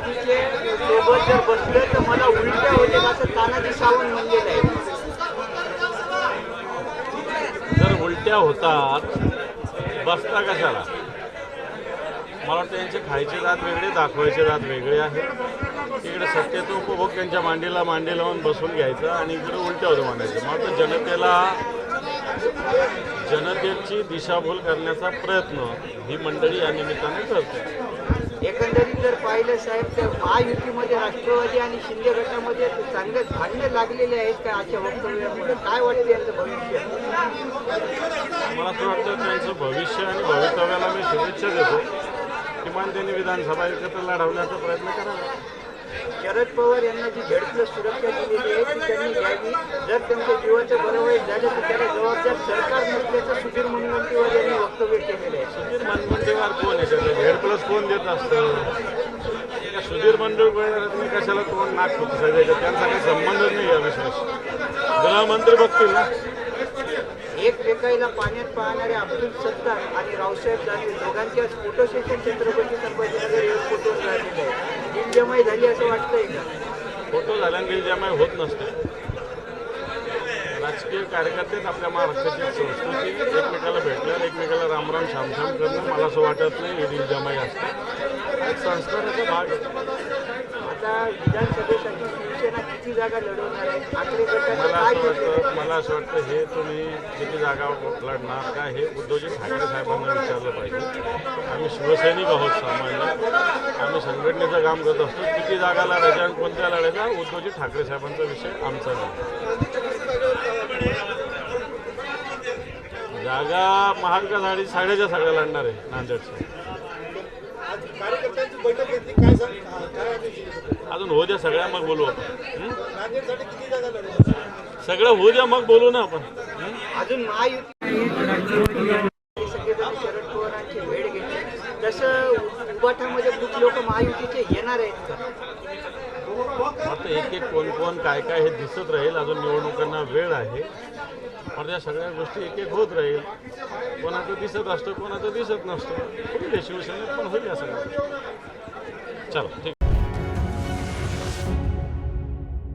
तानाजीचे सोबत जर बसले तर मला उलट्या होते असं तानाजी सावंत म्हणलेलं आहे जर उलट्या होतात बसता कशाला? मला वाटतं यांचे खायचे दात वेगळे दाखवायचे दात वेगळे आहेत. तिकडे सत्यतो उपभोग त्यांच्या मांडीला मांडी लावून बसून घ्यायचं आणि इकडे उलट्या होतं म्हणायचं. मग जनतेला जनतेची दिशाभूल करण्याचा प्रयत्न ही मंडळी या निमित्ताने करते. एकंदरीत जर पाहिलं साहेब तर महायुतीमध्ये राष्ट्रवादी आणि शिंदे गटामध्ये चांगले भांडणे लागलेले आहेत का अशा वक्तव्यामुळे? काय वाटते यांचं भविष्य? मला असं वाटतं त्यांचं भविष्य आणि भवितव्याला मी शुभेच्छा देतो. किमान त्यांनी विधानसभा एकत्र लढवण्याचा प्रयत्न करावा. शरद पवार यांना जी झेड सुरक्षा दिलेली आहे ती त्यांनी घ्यावी. जर त्यांच्या जीवाचं बरं वाईट झालं तर त्याला जबाबदार सरकार नसल्याचं सुधीर मुनगंटीवार यांनी वक्तव्य केलेलं आहे. सुधीर मनगंटीवार कोण आहे? त्याचं प्लस कोण देत असतं? सुधीर तुम्ही कशाला तोंड नाक होतं सगळ्याचं त्यांचा काही संबंधच नाही या विषयाशी. गृहमंत्री बघतील ना. एकमेकाईला पाण्यात पाहणारे अब्दुल सत्तार आणि रावसाहेब दानवे दोघांचे आज फोटो सेशन छत्रपती संभाजीनगर आहे दिलजमाई झाली असं वाटतंय का? फोटो झाल्याने जमाय होत नसते. राजकीय कार्यकर्तेच आपल्या महाराष्ट्राची संस्कृती एकमेकाला भेटल्यावर एकमेकाला रामराम शामशाम करणं मला असं वाटत नाही ही जमाई असते. एक संस्काराचा भाग आता विधानसभेसाठी किती जागा लढवणार ठाकरे मला काय असं? वाटतं मला असं वाटतं हे तुम्ही किती जागा लढणार काय हे उद्धवजी ठाकरे साहेबांना विचारलं पाहिजे. आम्ही शिवसैनिक आहोत सामान्य. आम्ही संघटनेचं काम करत असतो. किती जागा लढायच्या आणि कोणत्या लढायच्या उद्धवजी ठाकरे साहेबांचा विषय आमचा नाही. जागा महाविकास आघाडी सगळ्याच्या सगळ्या लढणार आहे नांदेडच्या आज कार्यकर्त्यांची बैठक घेतली काय सांग? अजून होऊ द्या सगळ्या मग बोलू आपण. हं? सगळं होऊ द्या मग बोलू ना आपण. हं? अजून शरद पवारांची घेतली. तसं खूप लोक महायुतीचे येणार आहेत. का आता एक एक कोण कोण काय काय हे दिसत राहील. अजून निवडणुकांना वेळ आहे. पण त्या सगळ्या गोष्टी एक एक होत राहील. कोणाचं दिसत असतं कोणाचं दिसत नसतं. हे शिवसेनेत पण होईल या सगळ्या चला ठीक.